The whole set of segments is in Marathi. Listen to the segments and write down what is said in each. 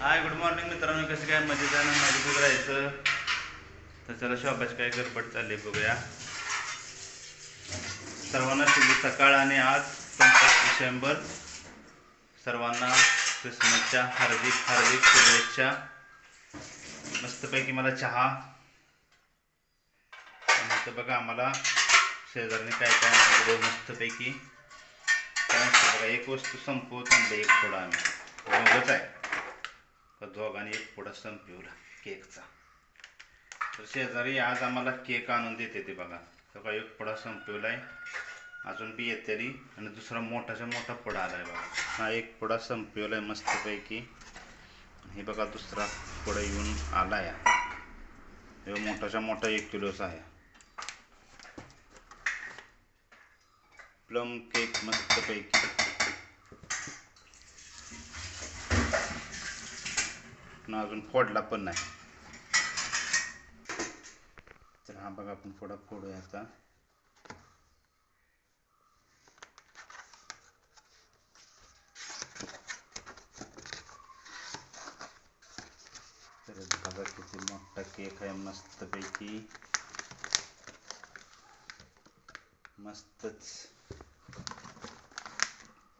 हाय गुड मॉर्निंग मित्रांनो कसं काय? मजेत आहे ना मजेतच राहायचं. तर चला शॉपाची काय गडबड चालली बघूया. सर्वांना शुभ सकाळ आणि आज पंचवीस डिसेंबर. सर्वांना क्रिसमसच्या हार्दिक हार्दिक शुभेच्छा. मस्तपैकी मला चहा. आणि बघा आम्हाला शेजारने काय काय मस्तपैकी. काय एक वस्तू संपवत आणलं एक थोडा आम्ही. आहे. दोघांनी एक पुढा संपवला केकचा. तर शेजारी आज आम्हाला केक आणून देते ते बघा. तर एक एक पुडा आहे अजून बी येतेली आणि दुसरा मोठाचा मोठा पुडा आलाय बघा. हा एक पुडा आहे मस्तपैकी. हे बघा दुसरा पुडा येऊन आलाय. हे मोठाच्या मोठा एक किलोचा आहे. प्लम केक मस्तपैकी. पण अजून फोडला पण नाही. तर हा बघा आपण फोडा फोडूया आता. तर बघा किती मोठा केक आहे मस्तपैकी. मस्तच.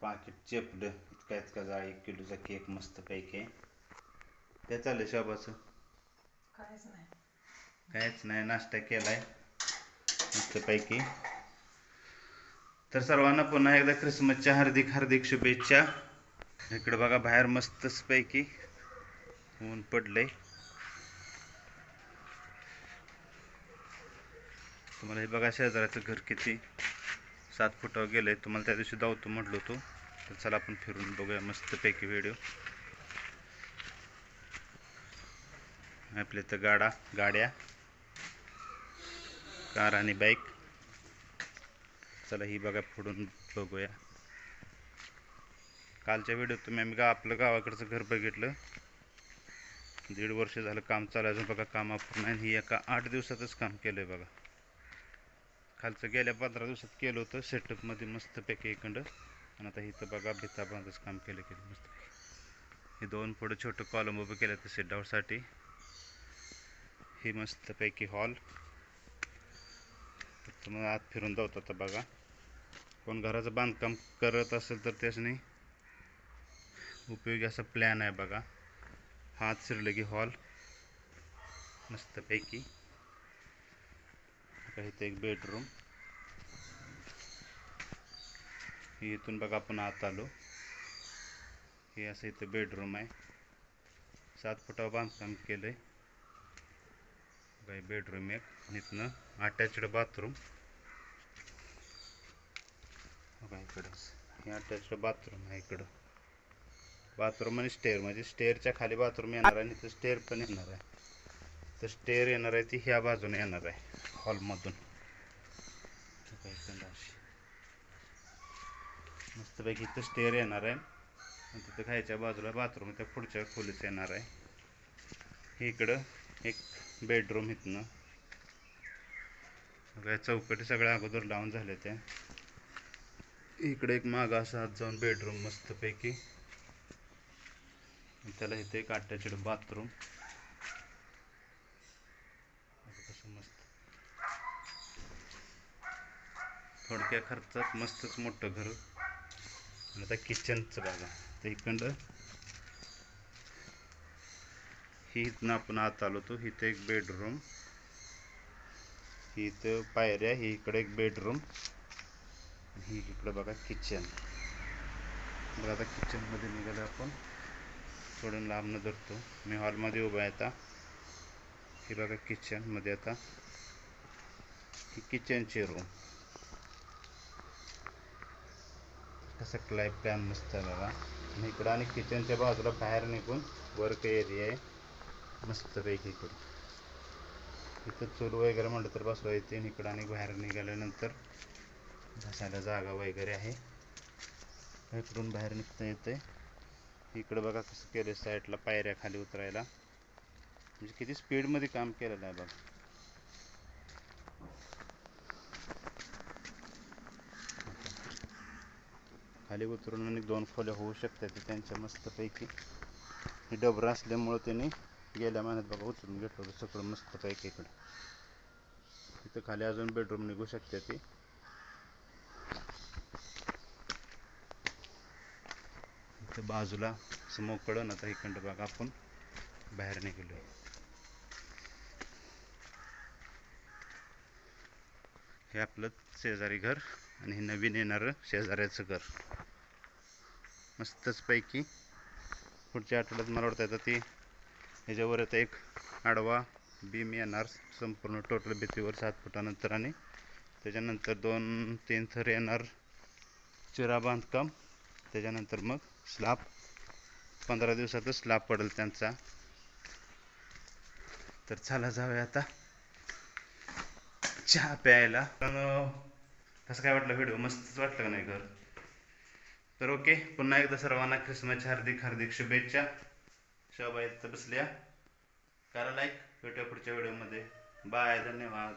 पाकिट चेपड इतका इतका जा एक किलोचा केक मस्तपैकी. ते चाललंय शोभाचं? काहीच नाही. काहीच नाही नाश्ता केलाय मस्तपैकी. तर सर्वांना पुन्हा एकदा क्रिसमसच्या हार्दिक हार्दिक शुभेच्छा. इकडे बघा बाहेर मस्तच पैकी ऊन पडलंय. तुम्हाला हे बघा शेजाराचं घर किती सात फुटावर गेलंय. तुम्हाला त्या दिवशी धावतो म्हटलो होतो. तर चला आपण फिरून बघूया मस्तपैकी व्हिडिओ. आपल्या इथं गाडा गाड्या कार आणि बाईक. चला ही बघा फोडून बघूया. कालच्या व्हिडिओत तुम्ही आम्ही गा आपलं गावाकडचं घर बघितलं. दीड वर्ष झालं काम चालू आहे. अजून बघा काम आपण नाही ही एका आठ दिवसातच काम केलं आहे बघा. खालचं गेल्या पंधरा दिवसात केलं होतं. सेटअपमध्ये मस्तपैकी इकडं आणि आता इथं बघा भिता बांधच काम केलं केलं मस्तपैकी. हे दोन पुढं छोटं कॉलम उभं केलं तर सेट ही मस्तपैकी हॉल. तुम्हाला आत फिरून जाऊत आता बघा. कोण घराचं बांधकाम करत असेल तर त्याच्याने उपयोगी असा प्लॅन आहे बघा. हात शिरले शिरलं की हॉल. मस्तपैकी. इथे इथं एक बेडरूम इथून बघा आपण आत आलो. हे असं इथं बेडरूम आहे. सात फुटावर बांधकाम केलं आहे काही बेडरूम एक. आणि इथनं अटॅच्ड बाथरूम बघा इकडं. हे अटॅच्ड बाथरूम आहे इकडं. बाथरूम आणि स्टेअर म्हणजे स्टेअरच्या खाली बाथरूम येणार आहे आणि इथं स्टेअर पण येणार आहे. तर स्टेअर येणार आहे ती ह्या बाजूने येणार आहे. हॉलमधून मस्तपैकी इथं स्टेअर येणार आहे. आणि तिथं खायच्या बाजूला बाथरूम त्या पुढच्या खोलीच येणार आहे. हे इकडं एक बेडरूम इथनं. सगळ्या चौकटी सगळ्या अगोदर लावून झाल्या त्या इकडे एक मागं असा आत जाऊन बेडरूम मस्तपैकी. त्याला इथे एक अटॅच्ड बाथरूम कसं मस्त. थोडक्या खर्चात मस्तच मोठं घर. आणि आता किचनचं बघा. तर इकडं ही इथनं आपण आत आलो होतो. इथं एक बेडरूम ही इथं पायऱ्या ही इकडे एक बेडरूम ही इकडं बघा किचन बघा आता किचनमध्ये निघालं आपण. थोडं लांबनं धरतो. मी हॉलमध्ये उभा आहे आता. हे बघा किचनमध्ये आता. ही किचनची रूम कसं क्लाय प्लॅन मस्त आहे बघा. आणि इकडं आणि किचनच्या बाजूला बाहेर निघून वर्क एरिया आहे. मस्तपैकी इकडून इथं चूल वगैरे म्हटलं तर बसवा येते इकडं आणि बाहेर निघाल्यानंतर बसायला जागा वगैरे आहे. इकडून बाहेर निघता येते इकडं बघा कसं केलं साईडला पायऱ्या खाली उतरायला. म्हणजे किती स्पीडमध्ये काम केलेलं आहे बघा. खाली उतरून आणि दोन खोल्या होऊ शकतात त्यांच्या मस्तपैकी हे डबरं असल्यामुळं त्यांनी गेल्या महिन्यात बघा उचलून घेतलं होतं सगळं मस्त पैकी इकडे इथं खाली अजून बेडरूम निघू शकते ती. इथं बाजूला समोर मोकळं ना तर इकडं बघा आपण बाहेर निघलो. हे आपलं शेजारी घर आणि हे नवीन येणारं शेजाऱ्याचं घर. मस्तच पैकी पुढच्या आठवड्यात मला वाटतं आता ती ह्याच्यावर आता एक आडवा बीम येणार. संपूर्ण टोटल भीतीवर सात फुटानंतर आणि त्याच्यानंतर दोन तीन थर येणार. चिरा बांधकाम. त्याच्यानंतर मग स्लाब पंधरा दिवसातच स्लाब पडेल त्यांचा. तर चला जाऊया आता. चहा प्यायला. पण कसं काय वाटलं व्हिडिओ मस्तच वाटलं का नाही घर? तर ओके पुन्हा एकदा सर्वांना ख्रिसमसच्या हार्दिक हार्दिक शुभेच्छा. सहभागीचं बसल्या करा लाईक भेटूया पुढच्या व्हिडिओमध्ये बाय धन्यवाद.